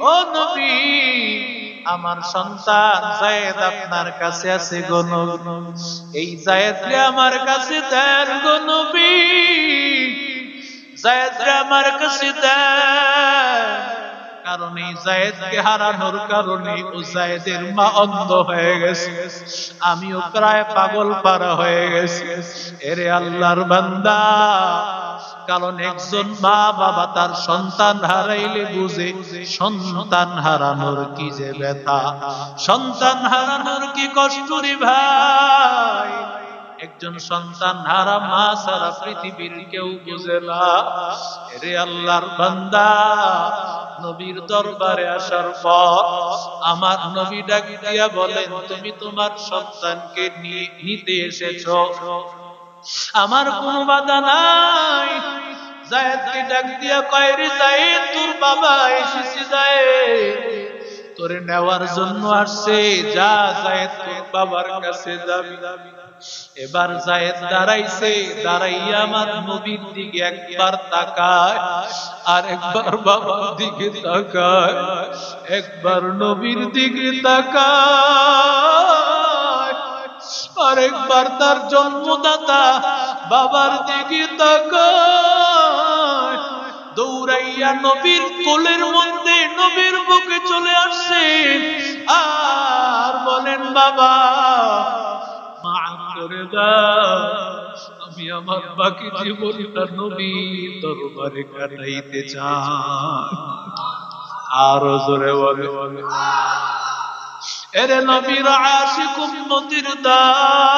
ও নবী, আমার সন্তান জায়েদ আপনার কাছে আছে গো এই জায়েদকে আমার কাছে দেন গো নবী। জায়েদকে আমার কাছে দেন। কারণ এই জায়েদকে হারানোর কারণে ও জায়েদের মা অন্ধ হয়ে গেছে। আমিও প্রায় পাগল পারা হয়ে গেছি। এরে আল্লাহর বান্দা কারণ একজন মা বাবা তার সন্তান হারাইলে বুঝে, সন্তান হারানোর কি যে ব্যথা। সন্তান হারানোর কি কষ্ট রে ভাই? একজন সন্তান হারা মা সারা পৃথিবীর কেউ বুঝে না। রে আল্লাহর বান্দা, নবীর দরবারে আসার পর আমার নবী ডাক দিয়া বলেন, তুমি তোমার সন্তানকে নিয়ে নিতে এসেছ। আমার কোনো বাধা নাই। ডাক দিয়া তোর বাবা এসেছে তোরে নেওয়ার জন্য আসছে, যা তোর বাবার কাছে যাবি। এবার দাঁড়াইছে, দাঁড়াইয়া আমার নবীর দিকে একবার তাকায়, আর একবার বাবার দিকে তাকায়, একবার নবীর দিকে তাকায় আরেকবার তার জন্মদাতা বাবার দিকে তাকায়। দৌড়াইয়া নবীর কোলের মধ্যে নবীর বুকে চলে আসছে আর বলেন, বাবা, মাফ করে আমি আমার বাকি জীবনটা নবী দরবারে কাটাইতে চাই। আরও জোরে বলে এরে নবীর আশিক উম্মতির দাও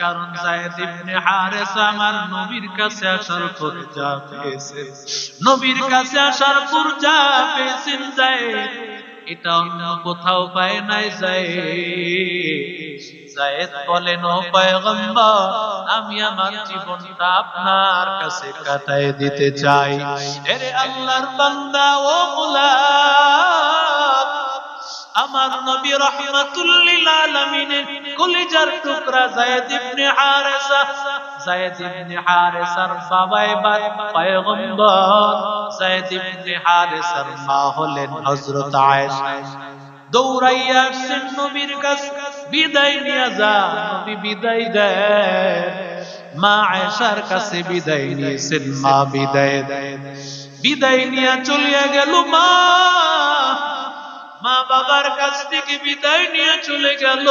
কারণ জায়েদ ইবনে আমার নবীর কাছে আসার পর যা পেয়েছে নবীর কাছে আসার পেয়েছেন জায়েদ, এটা অন্য কোথাও পায় নাই জায়েদ। জায়েদ বলেন, ও পয়গম্বর, আমি আমার জীবনটা আপনার কাছে কাটায় দিতে চাই। এরে আল্লাহর বান্দা, ও গোলাম আমার নবী রহমাতুল লিল আলামিনের কলিজার টুকরা যায়েদ ইবনে হারেসা যায়েদ ইবনে হারেসার বাবা এবার পয়গম্বর যায়েদ ইবনে হারেসার মা হলেন হযরত আয়েশা। দৌড়াইয়া আসছেন নবীর কাছে, বিদায় নিয়ে যা নবী বিদায় দেন। মা আয়েশার কাছে বিদায় নিয়েছেন, মা বিদায় দেন। বিদায় নিয়ে চলিয়া গেল মা মা বাবার কাছ থেকে বিদায় নিয়ে চলে গেল।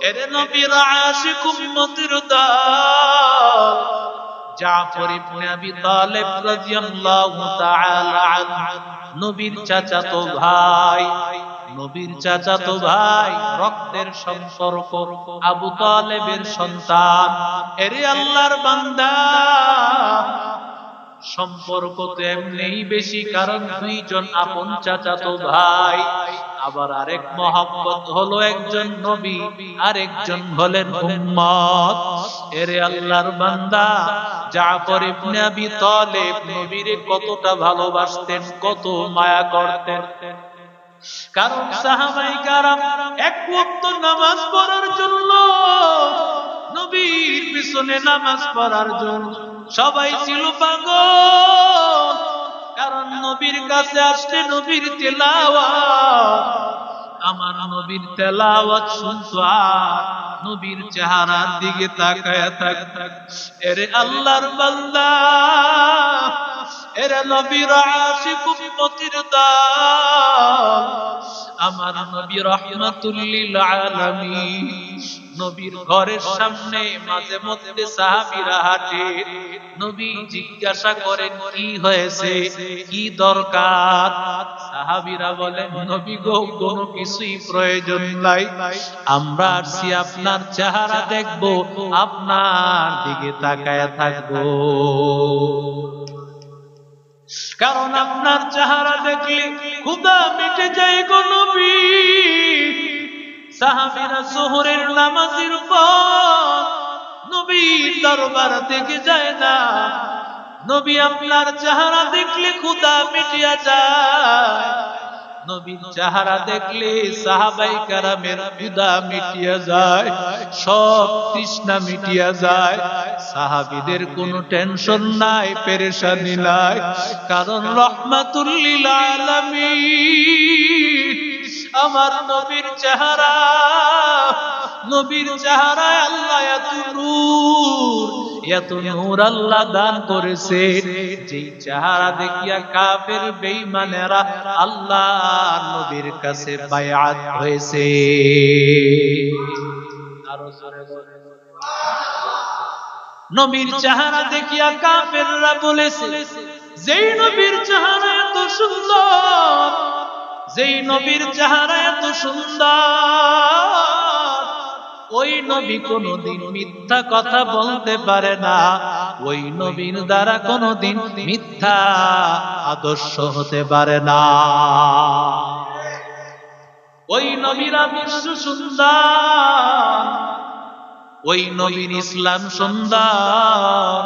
এর নবীর আশিক উম্মতের দল। জাফর ইবনে আবি তালিব রাদিয়াল্লাহু তাআলা নবীর চাচাতো ভাই, নবীর চাচাতো ভাই, রক্তের সম্পর্ক, আবু তালেবের সন্তান। এরে আল্লাহর বান্দা সম্পর্ক তো এমনিই বেশি, কারণ দুইজন আপন চাচাতো ভাই। আবার আরেক মহব্বত হলো একজন নবী, আরেকজন হলেন উম্মত। এরে আল্লাহর বান্দা, জাফর ইবনে আবি তালিব নবীরে কতটা ভালোবাসতেন, কত মায়া করতেন। কারণ সাহাবাই কারাম এক ওয়াক্ত নামাজ পড়ার জন্য নবীর পিছনে নামাজ পড়ার জন্য সবাই ছিল পাগল। কারণ নবীর কাছে আসলে নবীর তেলাওয়াত। আমার নবীর তেলাওয়াত শুনতো নবীর চেহারার দিকে তাকায় থাক। এরে আল্লাহর বান্দা, এরে নবীর আশিক উম্মতির দাল। আমার নবী রহমাতুল আলামিন নবীর ঘরের সামনে মাঝে মধ্যে সাহাবীরা হাঁটে। নবী জিজ্ঞাসা করেন, কি হয়েছে? কি দরকার? সাহাবীরা বলেন, নবী গো, কোনো কিছুই প্রয়োজন নাই। আমরা আসছি, আপনার চেহারা দেখব, আপনার দিকে তাকায় থাকব। কারণ আপনার চেহারা দেখলে খুদা মিটে যায় গো নবী। সাহাবীরা জোহরের নামাজের পর নবীর দরবার থেকে যায় না। নবী আপনার চেহারা দেখলে খুদা মিটিয়া যায়। নবীর চেহারা দেখলে সাহাবাই কারামের ক্ষুদা মিটিয়া যায়, সব তৃষ্ণা মিটিয়া যায়। সাহাবিদের কোনো টেনশন নাই, পেরেশানি নাই, কারণ রহমাতুল্লিল আলামিন আমার নবীর চেহারা নবীর চেহারা আল্লাহ এত এত নূর আল্লাহ দান করেছে যেই চেহারা দেখিয়া কাফের বেঈমানেরা আল্লাহ নবীর কাছে বায়াত হয়েছে। নবীর চেহারা দেখিয়া কাফেররা বলেছে, যেই নবীর চেহারা এত সুন্দর যেই নবীর চেহারা এত সুন্দর, ওই নবী কোনদিন মিথ্যা কথা বলতে পারে না। ওই নবীর দ্বারা কোনদিন মিথ্যা আদর্শ হতে পারে না। ওই নবীর আদর্শ সুন্দর, ওই নবীর ইসলাম সুন্দর,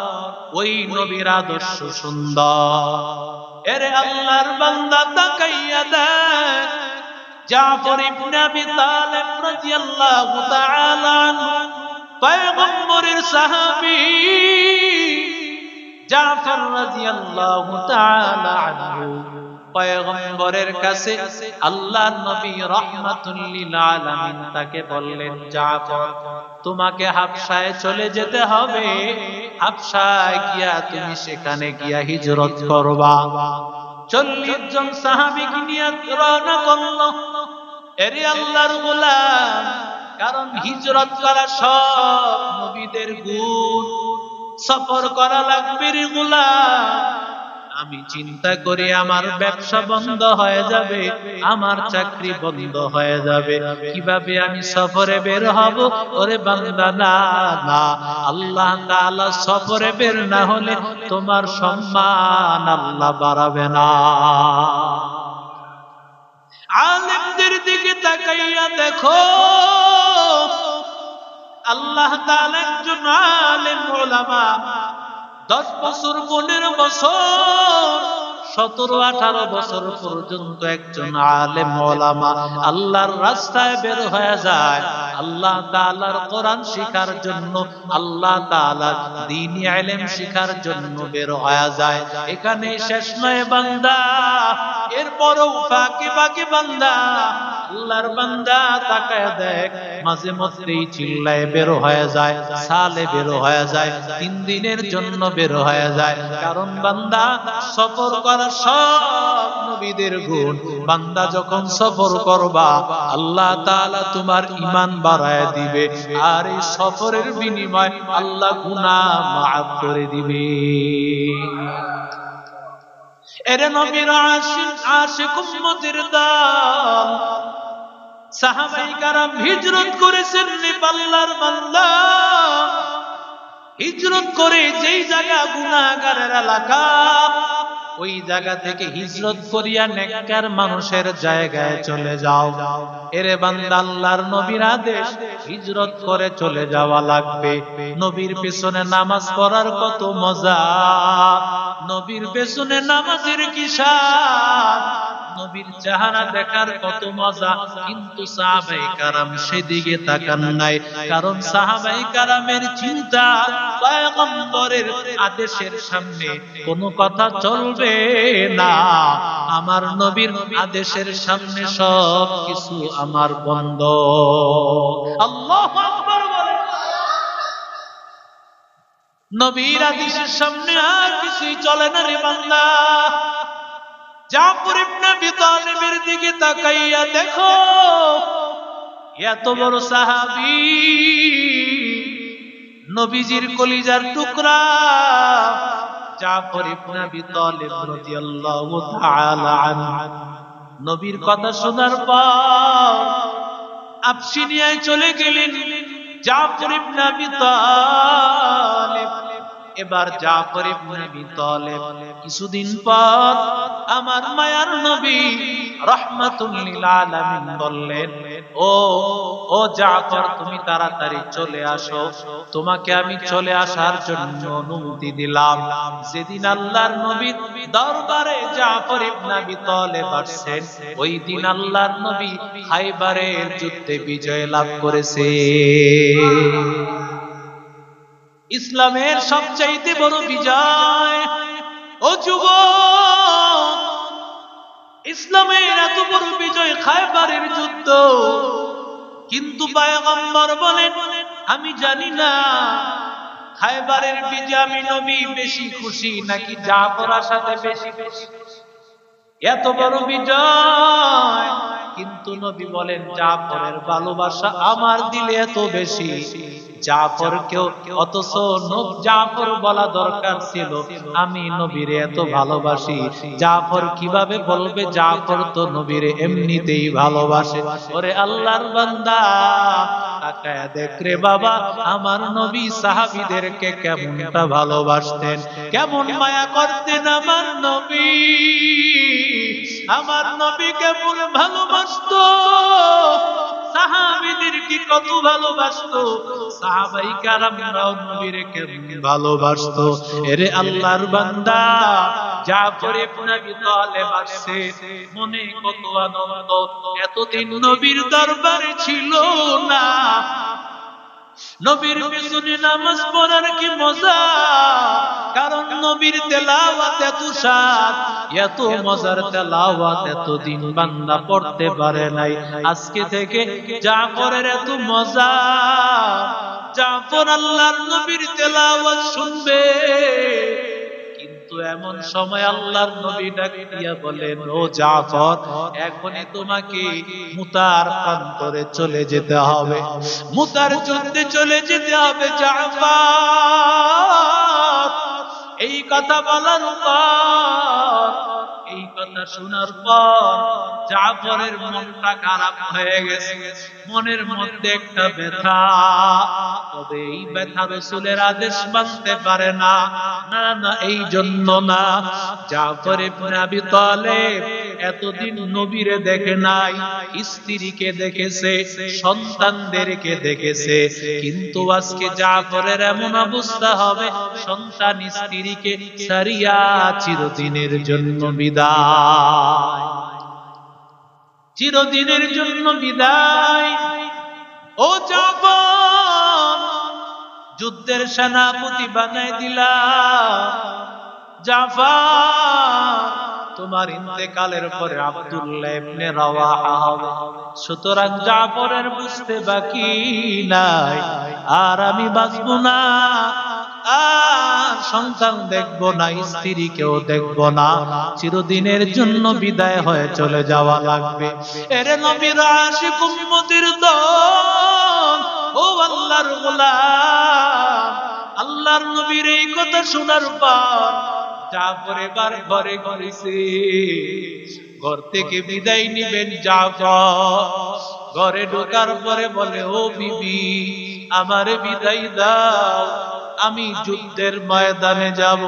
ওই নবীর আদর্শ সুন্দর। এরে আল্লাহর বান্দা তাকাইয়া দেখ। জাফর ইবনে আবি তালিব রাদিয়াল্লাহু তাআলা পয়গম্বরের সাহাবী জাফর রাদিয়াল্লাহু তাআলা আনহু, পয়গম্বরের কাছে আল্লাহর নবী রাহমাতুল লিল আলামিন তাকে বললেন, জাফর, তোমাকে হাবশায় চলে যেতে হবে। হাবশায় গিয়া তুমি সেখানে গিয়া হিজরত করবা। চল্লিশ জন সাহাবিকে নিয়ে রওনা করল। এরে আল্লাহর গোলাম, কারণ হিজরত করা সব নবীদের গুণ। সফর করা লাগবে রে গোলাম। আমি চিন্তা করি আমার ব্যবসা বন্ধ হয়ে যাবে, আমার চাকরি বন্ধ হয়ে যাবে। কীভাবে আমি সফরে বের হব? ওরে বান্দা, না না। আল্লাহ তাআলা সফরে বের না হলে তোমার সম্মান আল্লাহ বাড়াবে না। আলেমদের দিকে তাকাইয়া দেখো। আল্লাহ তাআলা একজন আলেম ওলামা। দশ বছর পনেরো বছর, সতেরো, আঠারো বছর পর্যন্ত একজন আলেম ওলামা আল্লাহর রাস্তায় বের হয়ে যায়। আল্লাহ তাআলার কোরআন শিখার জন্য, আল্লাহ তাআলার দ্বীনি ইলম শিখার জন্য বের হয়ে যায়। এখানে শেষ নয় বান্দা, এরপরও ফাঁকে ফাঁকে বান্দা আল্লাহর বান্দা তাকায় দেখ, মাঝে মধ্যেই চিল্লায় বের হয়ে যায়, সালে বের হয়ে যায়, তিন দিনের জন্য বের হয়ে যায়। কারণ বান্দা সফর করা সব নবীদের গুণ। বান্দা যখন সফর করবা, আল্লাহ তাআলা তোমার ঈমান বাড়ায় দিবে। আর এই সফরের বিনিময় আল্লাহ গুনাহ মাফ করে দিবে। এরে নবীর আশিক আশিক উম্মতের দল হিজরত করেছেন হিজরত করে যেই জায়গা এলাকা, ওই জায়গা থেকে হিজরত করিয়া মানুষের জায়গায় চলে যাও। এরে বান্দা, আল্লাহর নবীর আদেশ, হিজরত করে চলে যাওয়া লাগবে। নবীর পেছনে নামাজ পড়ার কত মজা। নবীর পেছনে নামাজের কি স্বাদ নবীর চেহারা দেখার কত মজা, কিন্তু সাহাবাই কারাম সেদিকে তাকান নাই। কারণ সাহাবাই কারামের চিন্তা পয়গম্বরের আদেশের সামনে, কোনো কথা চলবে না। আমার নবীর আদেশের সামনে সব কিছু আমার বন্ধ। আল্লাহ নবীর আদেশের সামনে আর কিছুই চলে না রে বান্দা। জাফর ইবনে আবি তালিবের দিকে তাকাইয়া দেখো, এত বড় সাহাবী। নবীজির কলিজার টুকরা জাফর ইবনে আবি তালিব রাদিয়াল্লাহু তাআলা আনহু। নবীর কথা শোনার পর আবসিনিয়ায় চলে গেলেন জাফর ইবনে আবি তালিব। এবার জাফর ইবনে আবি তালেব কিছুদিন পর আমার মায়ার নবী রাহমাতুল বললেন, ও ও জাফর, তুমি তাড়াতাড়ি চলে আসো। তোমাকে আমি চলে আসার জন্য অনুমতি দিলাম। যেদিন আল্লাহর নবীর দরবারে জাফর ইবনে আবি তালেব আসছেন, ওই দিন আল্লাহর নবী খাইবারের যুদ্ধে বিজয় লাভ করেছে। ইসলামের সবচাইতে বড় বিজয়। ও যুব ইসলামের এত বড় বিজয় খায়বারের যুদ্ধ। কিন্তু পায়গম্বর বলেন আমি জানি না খায়বারের বিজয় আমি নবী বেশি খুশি নাকি যা করার সাথে বেশি খুশি। এত বড় বিজয় কিন্তু নবী বলেন জাফরের ভালোবাসা আমার দিলে এত বেশি। জাফর কেউ অথচ নব- জাফর বলা দরকার ছিল। আমি নবীরে এত ভালোবাসি। জাফর কীভাবে বলবে? জাফর তো নবীরে এমনিতেই ভালোবাসে। ওরে আল্লাহর বান্দা, তাকায় রে বাবা, আমার নবী সাহাবীদেরকে কেমনটা ভালোবাসতেন। কেমন মায়া করতেন আমার নবী। আমার নবী কেমন ভালোবাসতো। সাহাবীদের কি কত সাহাবাই কারামরাও কেমন এরে আল্লাহর বান্দা মনে কত আনন্দ। এতদিন নবীর দরবারে ছিল নবীর পিছনে নামাজ পড়ার কি মজা? কারণ নবীর তেলাওয়াত এত সাত, এত মজার তেলাওয়াত এত দিন বান্দা পড়তে পারে নাই। আজকে থেকে জাফরের এত মজা। জাফর আল্লাহর নবীর তেলাওয়াত শুনবে। কিন্তু এমন সময় আল্লাহর নবী ডাক দিয়া বলেন, ও জাফর এখনই তোমাকে মুতার প্রান্তরে চলে যেতে হবে। মুতার যুদ্ধে চলে যেতে হবে, জাফর। এই কথা বলার পর, এই কথা শোনার পর জাফরের মনটা খারাপ হয়ে গেছে। মনের মধ্যে একটা ব্যথা। তবে এই ব্যথা রসুলের আদেশ মানতে পারে না। না না, এই জন্য না। জাফর ইবনে আবি তালেব এতদিন নবীরে দেখে নাই, স্ত্রীকে দেখেছে, সন্তানদেরকে দেখেছে। কিন্তু আজকে জাফরের এমন অবস্থা হবে, সন্তান স্ত্রীকে সারিয়া চিরদিনের জন্য বিদায়। চিরদিনের জন্য বিদায়। ও জাফর, যুদ্ধের সেনাপতি বানাই দিলা জাফর তোমার ইন্তেকালের পরে আব্দুল্লাহ ইবনে রাওয়াহা হবে। সুতরাং জাফরের বুঝতে বাকি নাই। আর আমি বাঁচবো না সন্তান দেখব না, স্ত্রীকেও দেখব না। চিরদিনের জন্য বিদায় হয়ে চলে যাওয়া লাগবে। এরে নবীর আশিক উম্মতির দল, ও আল্লাহর নবীর এই কথা শোনার পর জাফর এবার ঘরে ঘরেছে ঘর থেকে বিদায় নিবেন জাফর ঘরে ঢোকার পরে বলে, ও বিবি, আমারে বিদায় দাও। আমি যুদ্ধের ময়দানে যাব।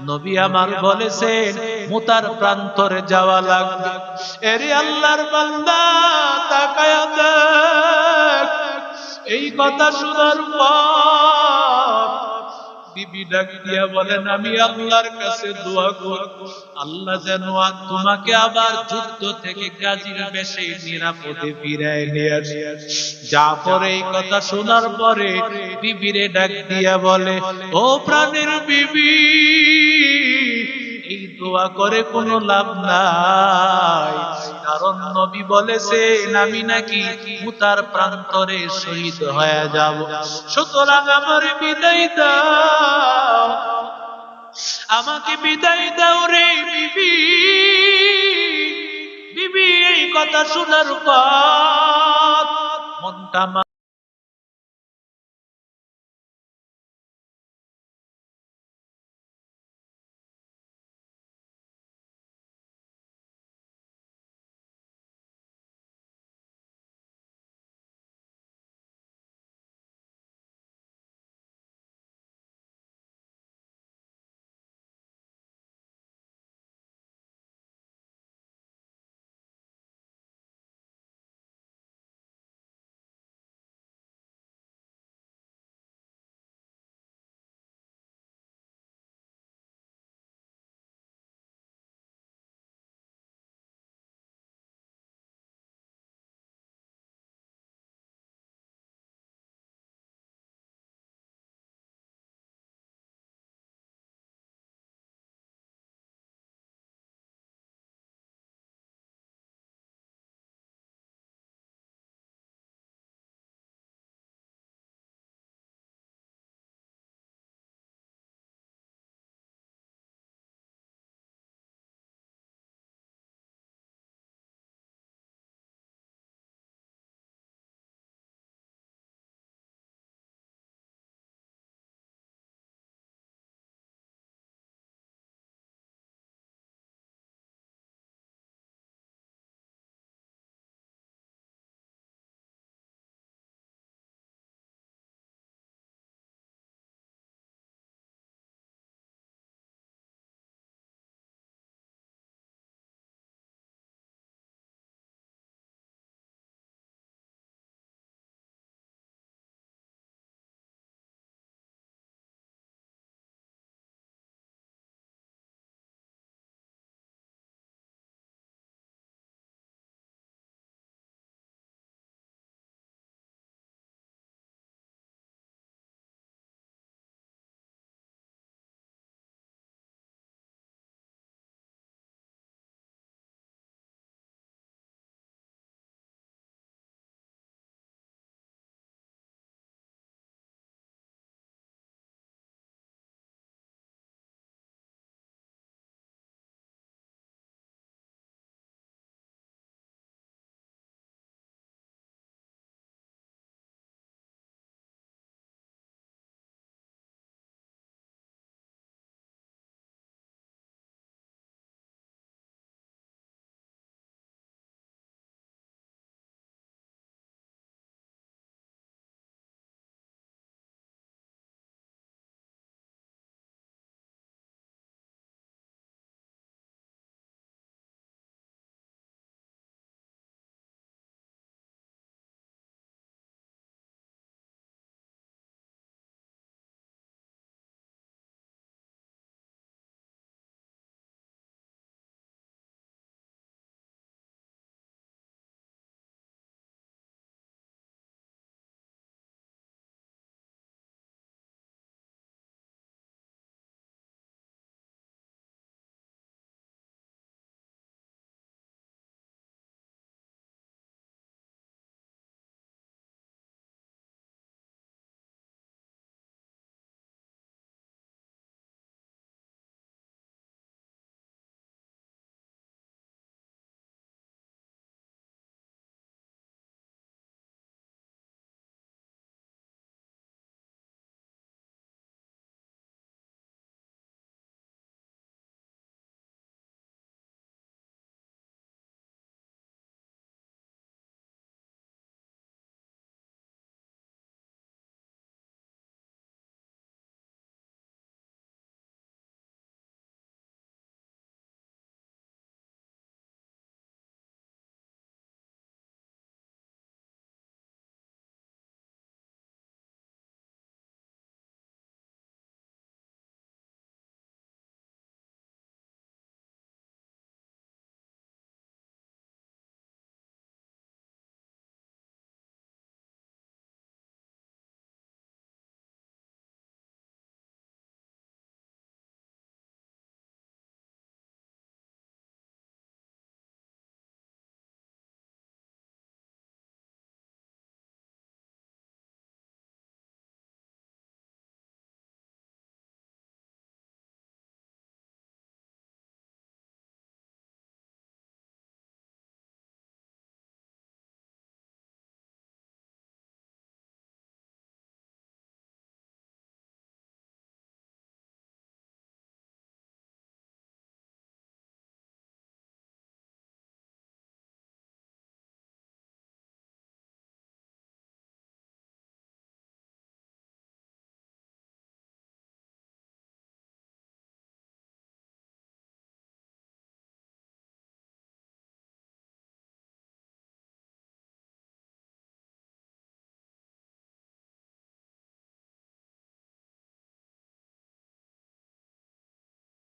নবী আমার বলেছেন, মুতার প্রান্তরে যাওয়া লাগবে। এরে আল্লাহর বান্দা, তাকায়া দেখ। এই কথা শোনার পর বলেন, আমি আল্লাহর কাছে দোয়া আল্লাহ যেন তোমাকে আবার যুদ্ধ থেকে গাজীর বেশে নিরাপদে ফিরায় নিয়ে আসে। জাফর এই কথা শোনার পরে বিবিরে ডাক দিয়া বলে, ও প্রাণের বিবি, এই দোয়া করে কোনো লাভ নাই। কারণ নবী বলেছেন আমি নাকি? মুতার প্রান্তরে শহীদ হয়ে যাব। সুতরাং আমার বিদায় দাও। আমাকে বিদায় দাও রে বিবি। বিবি, এই কথা শোনার পর মনটা